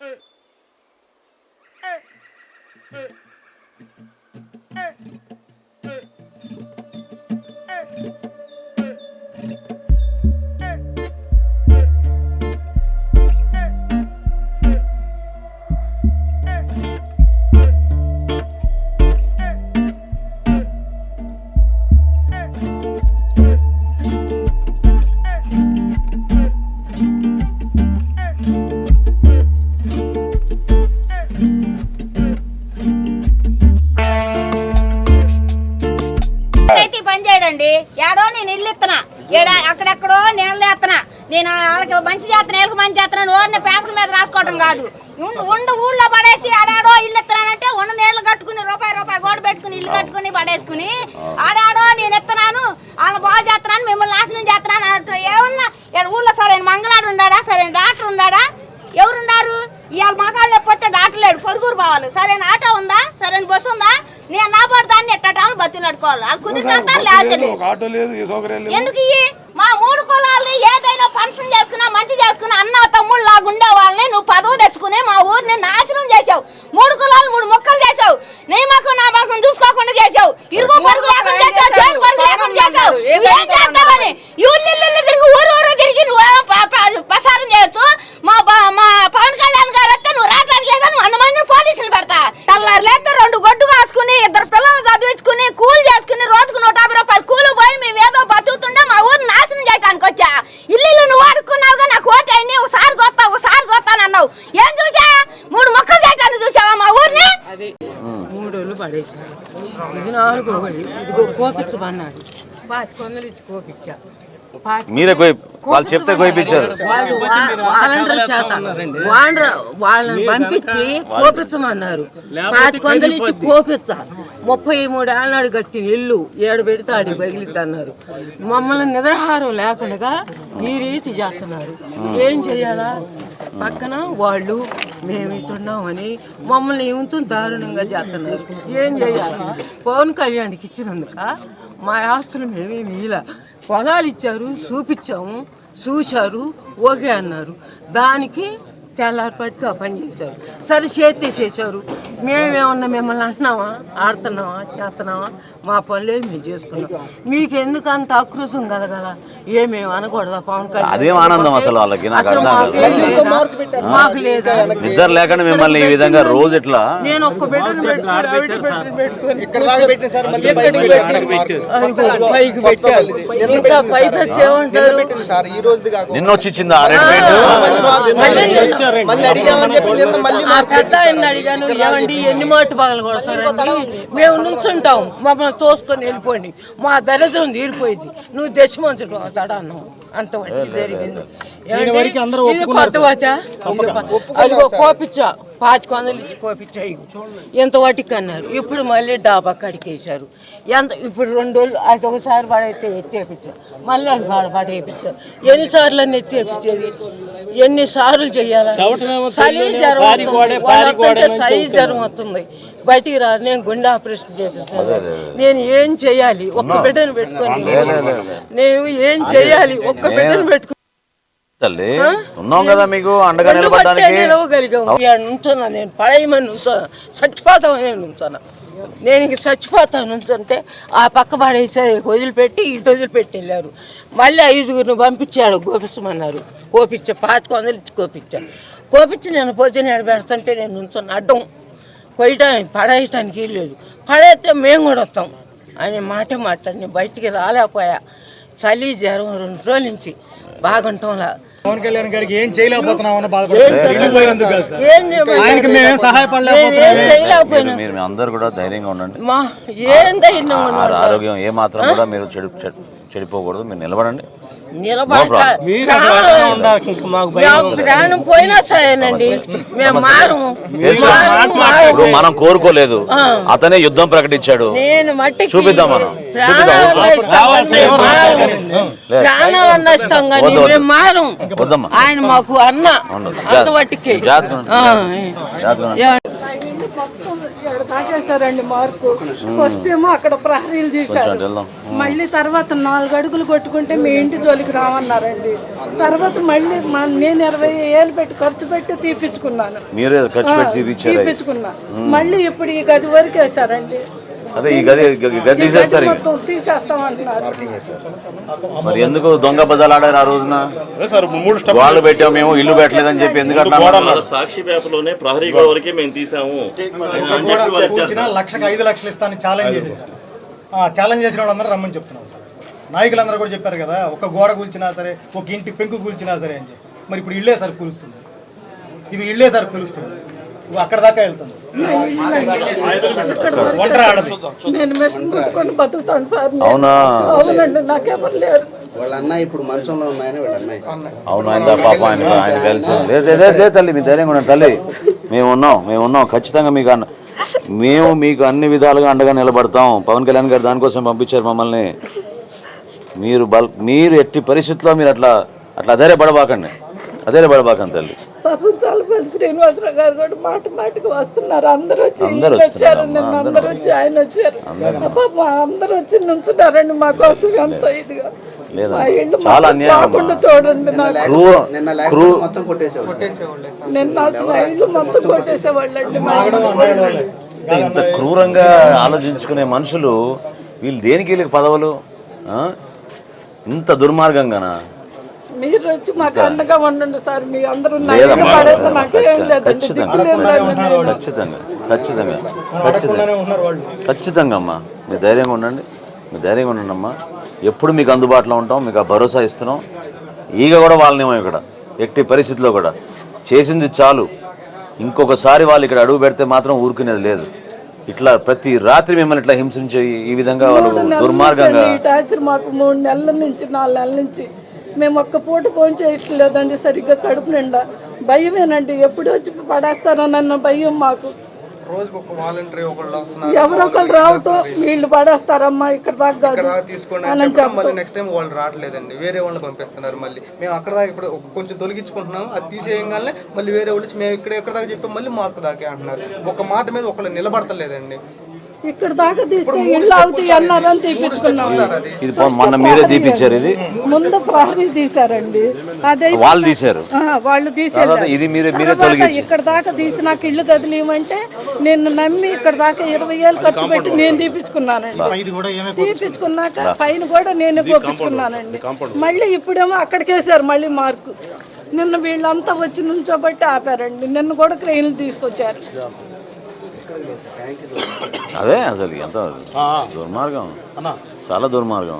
うん。う వీళ్ళకి మంచి చేస్తున్నాను. ఓరిని పేపర్ మీద రాసుకోవడం కాదు. ఉండు ఊళ్ళో పడేసి ఆడాడో ఇల్లు ఇస్తున్నానంటే ఉన్న నీళ్ళు కట్టుకుని రూపాయి రూపాయి గోడ పెట్టుకుని ఇల్లు కట్టుకుని పడేసుకుని ఆడాడో నేను ఇస్తున్నాను వాళ్ళని బాగు చేస్తున్నాను మిమ్మల్ని నాశనం చేస్తున్నాను అన్నట్టు ఏమన్నా? ఊళ్ళో సరైన మంగళాడు ఉన్నాడా? సరైన డాక్టర్ ఉన్నాడా? ఎవరున్నారు? ఇవాళ మగాళ్ళు లేకపోతే డాక్టర్ లేడు. పొరుగురు పోవాలి సరైన ఆటో ఉందా? సరైన బస్సు ఉందా? నేను నా పడి దాన్ని ఎట్టాలు బతులాడుకోవాలి వాళ్ళు కుదిరిచేస్తారు లేకపోతే ఒక ఆటో లేదు ఏ సౌకర్యం లేదు. ఎందుకు? మా మూడు కులాలని ఏదైనా ఫంక్షన్ చేసుకున్నా మంచి చేసుకున్నా అన్న తమ్ముళ్ళు లాగుండే వాళ్ళని నువ్వు పదవి తెచ్చుకుని మా ఊరిని నాశనం చేసావు మూడు కులాలు మూడు మొక్కలు చేసావు నీ మకం నా మకం చూసుకోకుండా చేసావు ఇరుగు పరుగు లేకుండా చేసావు చేను పరుగు లేకుండా చేసావు నువ్వేం చేస్తావని ఇల్లు ఇల్లు తిరిగి ఊరు ఊరు తిరిగి నువ్వు ప- ప- ప్రసారం చేయొచ్చు మా బ- మా పవన్ కళ్యాణ్ గారు వస్తే నువ్వు రావట్లేదు నువ్వు వంద మందిని పోలీసులు పెడతా తెల్లారు లేకపోతే రెండు గొడ్డు కాసుకుని ఇద్దరు పిల్లలు చదివించుకుని కూలి చేసుకుని రోజుకు నూట యాభై రూపాయలు కూలి పోయి మేము ఏదో బతుకుతుండే మా ఊరిని నాశనం చేయడానికి వచ్చా ఇల్లు ఇల్లు నువ్వు అడుక్కున్నావుగా నాకు ఓటు అయింది ఒకసారి చూస్తా ఒకసారి చూస్తానన్నావు ఏం చూసా మూడు మొక్కలు చేయటానికి చూసావా మా ఊరిని అది మూడోళ్ళు పడేసారు ఇది నాలుగో ఒకటి ఇదిగో కోపించమన్నారు పాతి కొందలు ఇచ్చి కోపించా మీరే కోయి వాళ్ళు చెప్తే కోయిపించారు వాళ్ళు చేత వాళ్ళని పంపించి కోపించమన్నారు పాతి కొందలు ఇచ్చి కోపించ ముప్పై మూడు ఏళ్ళనాడు కట్టిన ఇల్లు ఏడు పెడితే ఆడి బగిలిద్ది అన్నారు మమ్మల్ని నిద్రాహారం లేకుండా ఈ రీతి చేస్తున్నారు. ఏం చెయ్యాలా పక్కన వాళ్ళు మేము ఇట్టున్నామని మమ్మల్ని ఇంత దారుణంగా చేస్తున్నారు. ఏం చేయాలి? పవన్ కళ్యాణ్కి ఇచ్చినందుక? మా ఆస్తులు మేమేమి ఇలా పొలాలు ఇచ్చారు చూపించాము చూశారు ఓకే అన్నారు. దానికి తెల్లారి పట్టి పని చేశారు. సరే చేతి చేశారు. మేమేమన్నా మిమ్మల్ని అంటున్నామా ఆడుతున్నామా చేస్తున్నామా మా పనులే మేము చేసుకున్నాం. మీకు ఎందుకు అంత ఆక్రోశం కలగల? ఏమేమి అనకూడదా? పవన్ కళ్యాణ్ అదేం ఆనందం అసలు వాళ్ళకి? నాకు అసలు మాకు. ఏం లేదా? మాకు లేదా? నిద్ర లేకుండా మిమ్మల్ని ఈ విధంగా రోజు ఇట్లా నేను ఒక్క బిడ్డను పెట్టుకుని ఆవిడ బిడ్డను పెట్టుకుని. ఎక్కడికి పెట్టి అదిగో పైకి పెట్టాలి ఇంకా పైకి వచ్చి ఏమంటారు సార్ ఈ రోజుది కాకుండా నిన్న వచ్చి ఇచ్చిందా రెడ్ పెయింట్? మళ్ళీ అడిగామని చెప్పి నిన్న మళ్ళీ ఆ పెద్ద ఆయన అడిగాను ఏమండి ఎన్ని మాటు పగలు కొడతారండి? మేము నుంచుంటాం మమ్మల్ని తోసుకొని వెళ్ళిపోండి. మా దరిద్రం తీరిపోయింది. నువ్వు మంచుడు అవుతాడు అన్నాం అంత జరిగింది? ఇది కోపించా పాతి కొందలు ఇచ్చి కోపించా ఇగో. ఇంత వాటికి అన్నారు. ఇప్పుడు మళ్ళీ డాబా కడికేశారు. ఎంత ఇప్పుడు రెండు రోజులు అది ఒకసారి పడైతే ఎత్తేపించారు మళ్ళీ అది పాడ పడేపించారు ఎన్నిసార్లు అని ఎత్తేపించేది ఎన్నిసార్లు చేయాలి చలి జ్వరం చలి జ్వరం వస్తుంది. బయటికి రా నేను గుండె ఆపరేషన్ చేపిస్తాను. నేను ఏం చేయాలి ఒక్క బిడ్డను పెట్టుకొని నేను ఏం చేయాలి ఒక్క బిడ్డను పెట్టుకొని తల్లి ఉన్నాం కదా మీకు అండగా నిలబడడానికి. నిలవగలిగాం. నేను పడేయమని నుంచున్నా చచ్చిపోతామని నుంచున్నా నేను ఇంక చచ్చిపోతాను నుంచుంటే ఆ పక్క పడేసి వదిలిపెట్టి ఇటు వదిలిపెట్టి వెళ్ళారు. మళ్ళీ ఐదుగురిని పంపించాడు గోపించమన్నారు కోపించా పాతి వందలు కోపించా కోపించి నేను పొద్దున పెడుతుంటే నేను నుంచున్నా అడ్డం. కొయ్యడానికి పడేయటానికి లేదు. పడేస్తే మేము కూడా వస్తాం అనే మాట మాట్లాడి నేను బయటికి రాలేకపోయా. చలి జ్వరం రెండు రోజుల నుంచి బాగుంటాంలా. పవన్ కళ్యాణ్ గారికి ఏం చేయలేకపోతున్నాం? ఆయనకి మేమేం సహాయపడలేకపోతున్నాం. అందరు కూడా ధైర్యంగా ఉండండి. ఆరోగ్యం ఏ మాత్రం కూడా మీరు చెడు చెడు- చెడిపోకూడదు. మీరు నిలబడండి. ప్రాణం- పోయినా సరేనండి. మేము మారము. మనం కోరుకోలేదు. అతనే యుద్ధం ప్రకటించాడు. నేను మట్టికి చూపిద్దాం మనం. కానీ మేము మారం ఆయన మాకు అన్న. మొత్తం ఏడు తాగేశారండి మార్కు. ఫస్ట్ ఏమో అక్కడ ప్రహరీలు తీశారు. మళ్ళీ తర్వాత నాలుగు అడుగులు కొట్టుకుంటే మీ ఇంటి జోలికి రామన్నారండి. తర్వాత మళ్ళీ నేను ఇరవై ఏళ్ళు పెట్టి ఖర్చు పెట్టి తీపిచ్చారు తీపిచ్చుకున్నా. మళ్ళీ ఇప్పుడు ఈ గది వరకు వేశారండి. అదే ఈ గది గది తీసేస్తారు మరి ఎందుకు దొంగ బద్దలు ఆడారు ఆ రోజున? అదే సార్ మూడు స్టెప్ వాళ్ళు పెట్టాము మేము ఇల్లు పెట్టలేదని చెప్పి ఎందుకంటే. సాక్షి పేపర్లోనే ప్రహరీ గోడ వరకే మేము తీసాము. లక్షకు ఐదు లక్షలు ఇస్తాను ఛాలెంజ్ ఛాలెంజ్ చేసిన వాళ్ళందరూ రమ్మని చెప్తున్నాం సార్. నాయకులందరూ కూడా చెప్పారు కదా ఒక గోడ కూల్చినా సరే ఒక ఇంటి పెంకు కూల్చినా సరే అని చెప్పి. మరి ఇప్పుడు ఇల్లే సార్ కూలుస్తుంది. ఇది ఇల్లే సార్ కూలుస్తుంది. అక్కడ దాకా వెళ్తుంది నేను మెషిన్ పెట్టుకొని బతుకుతాను సార్. నేను. అవునా? అవునండి నాకెవరు లేరు. వాళ్ళ అన్న ఇప్పుడు మంచంలో ఉన్నాయని వీళ్ళ అన్నయ్య. అవును ఆయన పాప ఆయన ఆయన కలిసి. లేదు తల్లి మీ ధైర్యంగా ఉండండి తల్లి. మేము ఉన్నాం మేము ఉన్నాం. ఖచ్చితంగా మీకు అన్న మేము మీకు అన్ని విధాలుగా అండగా నిలబడతాం. పవన్ కళ్యాణ్ గారు దానికోసం పంపించారు మమ్మల్ని. మీరు బల్ మీరు ఎట్టి పరిస్థితుల్లో మీరు అట్లా అట్లా అధైర్యపడబాకండి. అధైర్యపడబాకండి తల్లి. పాపం చల్లపల్లి శ్రీనివాసరావు గారు కూడా మాట మాటకి వస్తున్నారు. అందరూ వచ్చి వచ్చారు. నిన్న అందరూ అందరూ వచ్చి ఆయన వచ్చారు. పాపం అందరూ వచ్చి నుంచున్నారండి మా కోసం ఎంత ఇదిగా. మా ఇల్లు. కాకుండా చూడండి నిన్న అసలు ఇల్లు మొత్తం కొట్టేసేవాళ్ళండి ఇంత క్రూరంగా ఆలోచించుకునే మనుషులు వీళ్ళు దేనికి వీళ్ళకి పదవులు? ఆ? ఇంత దుర్మార్గంగానా? మీరు వచ్చి మాకు అండగా ఉండండి సార్ మీ అందరూ నాకేం ఖచ్చితంగా లేదండి. ఖచ్చితంగా. అమ్మా మీరు ధైర్యంగా ఉండండి మీరు ధైర్యంగా ఉండండి అమ్మా. ఎప్పుడు మీకు అందుబాటులో ఉంటాం మీకు ఆ భరోసా ఇస్తున్నాం. ఈగ కూడా వాళ్ళనేమో ఇక్కడ ఎట్టి పరిస్థితిలో కూడా. చేసింది చాలు. ఇంకొకసారి వాళ్ళు ఇక్కడ అడుగు పెడితే మాత్రం ఊరుకునేది లేదు. ఇట్లా ప్రతి రాత్రి మిమ్మల్ని ఇట్లా హింసించే ఈ- విధంగా వాళ్ళు దుర్మార్గంగా మాకు మూడు నెలల నుంచి నాలుగు నెలల నుంచి. మేము ఒక్క పూట ఫోన్ చేయట్లేదండి సరిగ్గా కడుపు నిండా. భయమేనండి ఎప్పుడు వచ్చి పడేస్తారనన్న భయం మాకు. ఎవరో ఒకరు రావటం వీళ్ళు పడేస్తారమ్మా ఇక్కడ దాకా అని చెప్పటం నెక్స్ట్ టైం వాళ్ళు రావట్లేదండి. వేరే వాళ్ళని పంపిస్తున్నారు మళ్ళీ. మేము అక్కడ దాకా ఇప్పుడు కొంచెం తొలగించుకుంటున్నాం అది తీసేయగానే మళ్ళీ వేరే వాళ్ళు మేము ఇక్కడ ఎక్కడ దాకా చెప్పాం మళ్ళీ దాకే అంటున్నారు. ఒక మాట మీద ఒకళ్ళు నిలబడతలేదండి. ఇక్కడ దాకా తీస్తే ఇల్లు అవుతాయి అన్నారని తీపించుకున్నాం ఇది పో- మొన్న మీరే దీపించారు ఇది? ముందు ప్రహరీ తీశారండి. అదే వాళ్ళు తీశారు? ఆ, వాళ్ళు తర్వాత ఇది మీరే- మీరే తర్వాత తొలగించి. ఇక్కడ దాకా తీసి నాకు ఇల్లు కదిలేయమంటే నేను నమ్మి ఇక్కడ దాకా ఇరవై ఏళ్ళు ఖర్చు పెట్టి నేను తీపించుకున్నానండి ఇది కూడా ఏమే తీపించుకున్నాక పైన కూడా నేను కోపించుకున్నానండి మళ్ళీ ఇప్పుడేమో అక్కడికి వేసారు మళ్ళీ మార్కు. నిన్న వీళ్ళంతా వచ్చి నుంచోబట్టి ఆపారండి. నిన్న కూడా క్రెయిన్లు తీసుకొచ్చారు. అదే అసలు ఎంత? దుర్మార్గం. చాలా దుర్మార్గం.